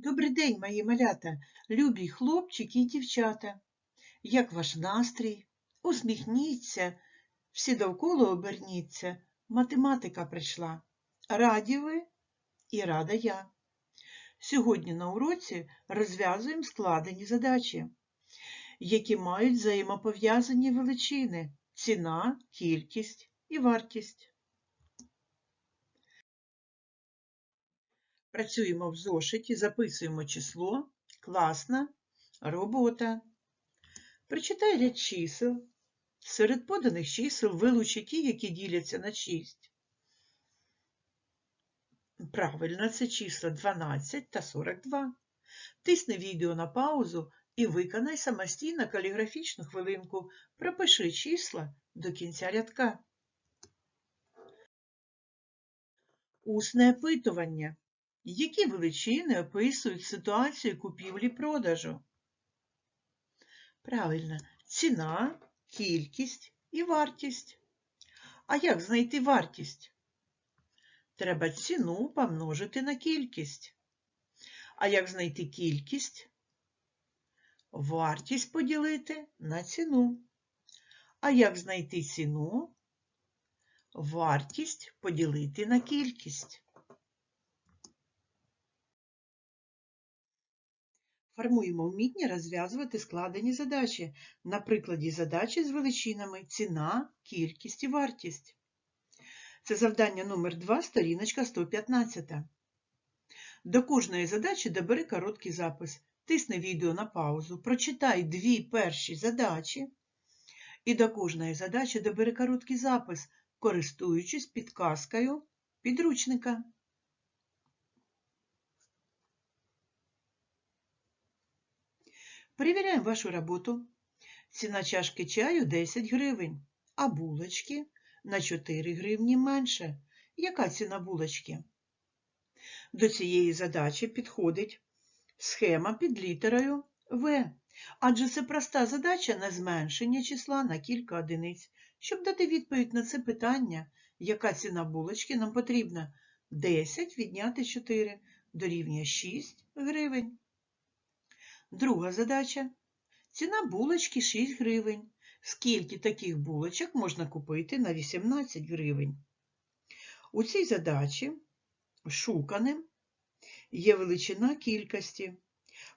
Добрий день, мої малята, любі хлопчики і дівчата. Як ваш настрій? Усміхніться, всі довкола оберніться. Математика прийшла. Раді ви і рада я. Сьогодні на уроці розв'язуємо складені задачі, які мають взаємопов'язані величини ціна, кількість і вартість. Працюємо в зошиті, записуємо число, класна робота. Прочитай ряд чисел. Серед поданих чисел вилучи ті, які діляться на 6. Правильно, це числа 12 та 42. Тисни відео на паузу і виконай самостійно каліграфічну хвилинку. Пропиши числа до кінця рядка. Усне опитування. Які величини описують ситуацію купівлі-продажу? Правильно, ціна, кількість і вартість. А як знайти вартість? Треба ціну помножити на кількість. А як знайти кількість? Вартість поділити на ціну. А як знайти ціну? Вартість поділити на кількість. Формуємо вміння розв'язувати складені задачі на прикладі задачі з величинами ціна, кількість і вартість. Це завдання номер 2, сторіночка 115. До кожної задачі добери короткий запис. Тисни відео на паузу, прочитай дві перші задачі. І до кожної задачі добери короткий запис, користуючись підказкою підручника. Перевіряємо вашу роботу. Ціна чашки чаю 10 гривень, а булочки на 4 гривні менше. Яка ціна булочки? До цієї задачі підходить схема під літерою В. Адже це проста задача на зменшення числа на кілька одиниць. Щоб дати відповідь на це питання, яка ціна булочки нам потрібна 10 відняти 4 дорівнює 6 гривень. Друга задача. Ціна булочки 6 гривень. Скільки таких булочок можна купити на 18 гривень? У цій задачі шуканим є величина кількості.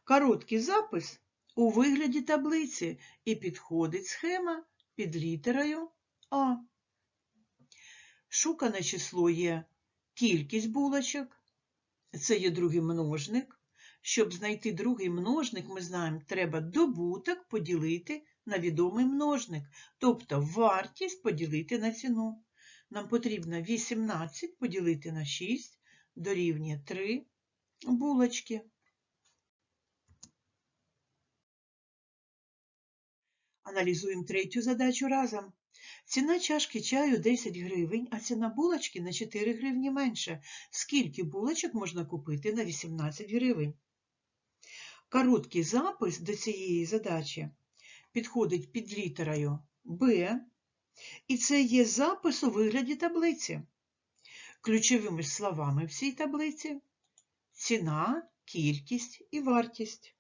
Короткий запис у вигляді таблиці і підходить схема під літерою А. Шукане число є кількість булочок, це є другий множник. Щоб знайти другий множник, ми знаємо, треба добуток поділити на відомий множник, тобто вартість поділити на ціну. Нам потрібно 18 поділити на 6 дорівнює 3 булочки. Аналізуємо третю задачу разом. Ціна чашки чаю 10 гривень, а ціна булочки на 4 гривні менше. Скільки булочок можна купити на 18 гривень? Короткий запис до цієї задачі підходить під літерою Б, і це є запис у вигляді таблиці. Ключовими словами в цій таблиці ціна, кількість і вартість.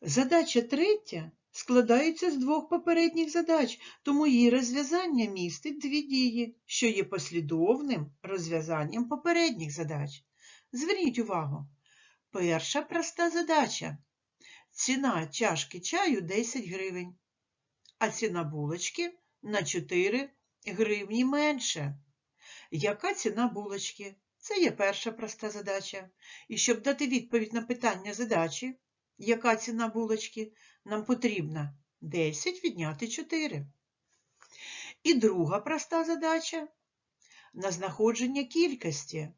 Задача третя складається з двох попередніх задач, тому її розв'язання містить дві дії, що є послідовним розв'язанням попередніх задач. Зверніть увагу. Перша проста задача. Ціна чашки чаю 10 гривень, а ціна булочки на 4 гривні менше. Яка ціна булочки? Це є перша проста задача. І щоб дати відповідь на питання задачі, яка ціна булочки, нам потрібно 10 відняти 4. І друга проста задача на знаходження кількості.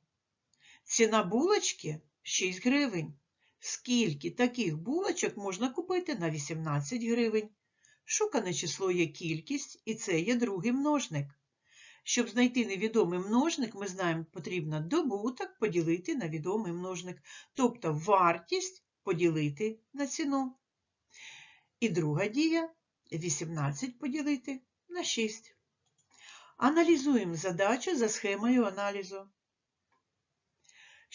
Ціна булочки 6 гривень. Скільки таких булочок можна купити на 18 гривень? Шукане число є кількість, і це є другий множник. Щоб знайти невідомий множник, ми знаємо, потрібно добуток поділити на відомий множник, тобто вартість поділити на ціну. І друга дія 18 поділити на 6. Аналізуємо задачу за схемою аналізу.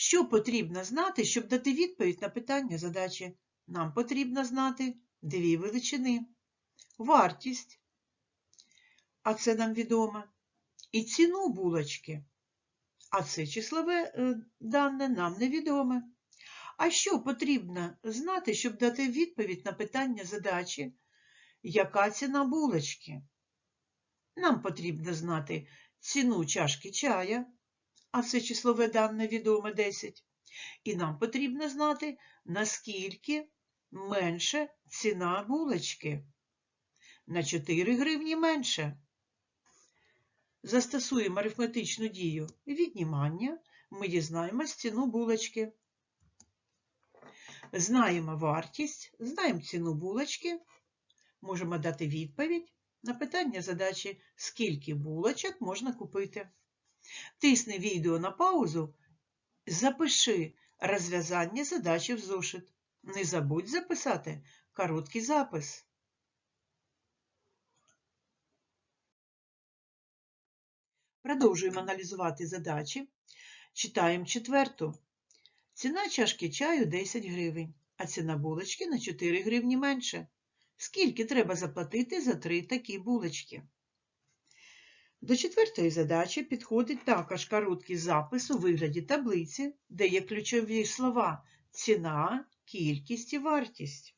Що потрібно знати, щоб дати відповідь на питання задачі? Нам потрібно знати дві величини. Вартість, а це нам відомо, і ціну булочки. А це числове е, дане нам невідоме. А що потрібно знати, щоб дати відповідь на питання задачі? Яка ціна булочки? Нам потрібно знати ціну чашки чая, а це числове дане відоме 10. І нам потрібно знати, наскільки менше ціна булочки. На 4 гривні менше. Застосуємо арифметичну дію віднімання, ми дізнаємось ціну булочки. Знаємо вартість, знаємо ціну булочки, можемо дати відповідь на питання задачі, скільки булочок можна купити. Тисни відео на паузу, запиши розв'язання задачі в зошит. Не забудь записати короткий запис. Продовжуємо аналізувати задачі. Читаємо четверту. Ціна чашки чаю 10 гривень, а ціна булочки на 4 гривні менше. Скільки треба заплатити за три такі булочки? До четвертої задачі підходить також короткий запис у вигляді таблиці, де є ключові слова ціна, кількість і вартість.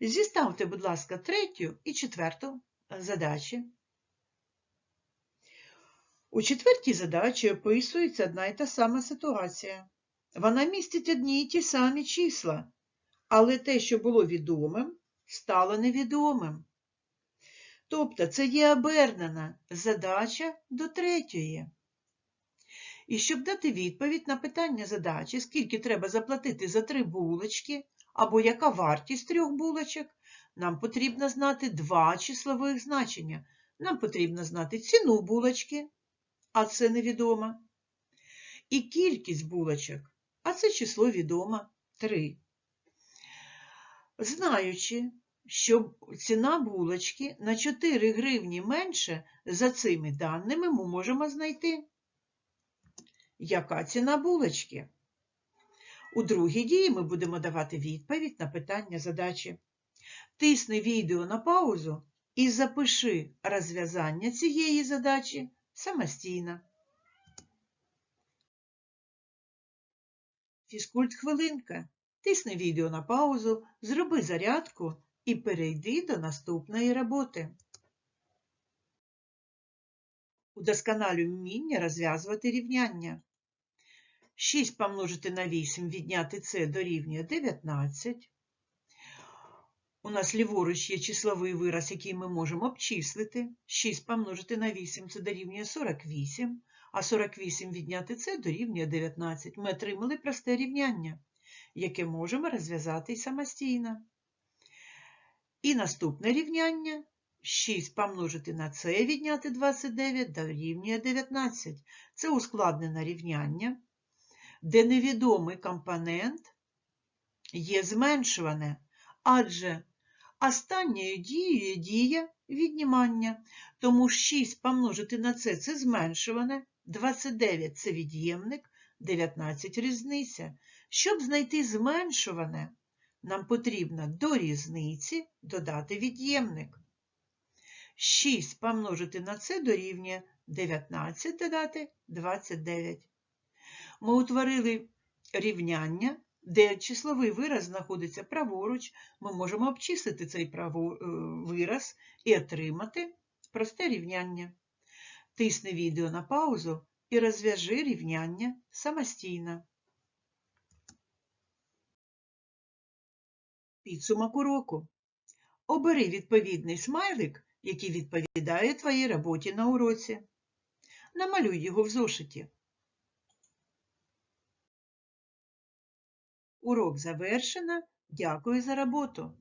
Зіставте, будь ласка, третю і четверту задачі. У четвертій задачі описується одна і та сама ситуація. Вона містить одні й ті самі числа, але те, що було відомим, стало невідомим. Тобто це є обернена задача до третьої. І щоб дати відповідь на питання задачі, скільки треба заплатити за три булочки, або яка вартість трьох булочок, нам потрібно знати два числових значення. Нам потрібно знати ціну булочки, а це невідомо, і кількість булочок, а це число відомо 3. Знаючи, що ціна булочки на 4 гривні менше, за цими даними ми можемо знайти, яка ціна булочки. У другій дії ми будемо давати відповідь на питання задачі. Тисни відео на паузу і запиши розв'язання цієї задачі самостійно. Фізкульт хвилинка. Тисни відео на паузу, зроби зарядку і перейди до наступної роботи. Удосконалюй вміння розв'язувати рівняння. 6 помножити на 8 відняти це дорівнює 19. У нас ліворуч є числовий вираз, який ми можемо обчислити. 6 помножити на 8 це дорівнює 48, а 48 відняти це дорівнює 19. Ми отримали просте рівняння, яке можемо розв'язати самостійно. І наступне рівняння 6 помножити на це відняти 29 дорівнює 19. Це ускладнене рівняння, де невідомий компонент є зменшуване, адже останньою дією є дія віднімання, тому 6 помножити на це це зменшуване, 29 це від'ємник, 19 різниця. Щоб знайти зменшуване, нам потрібно до різниці додати від'ємник. 6 помножити на це дорівнює 19 додати 29. Ми утворили рівняння, де числовий вираз знаходиться праворуч, ми можемо обчислити цей е, вираз і отримати просте рівняння. Тисни відео на паузу і розв'яжи рівняння самостійно. Підсумок уроку. Обери відповідний смайлик, який відповідає твоїй роботі на уроці. Намалюй його в зошиті. Урок завершено. Дякую за роботу.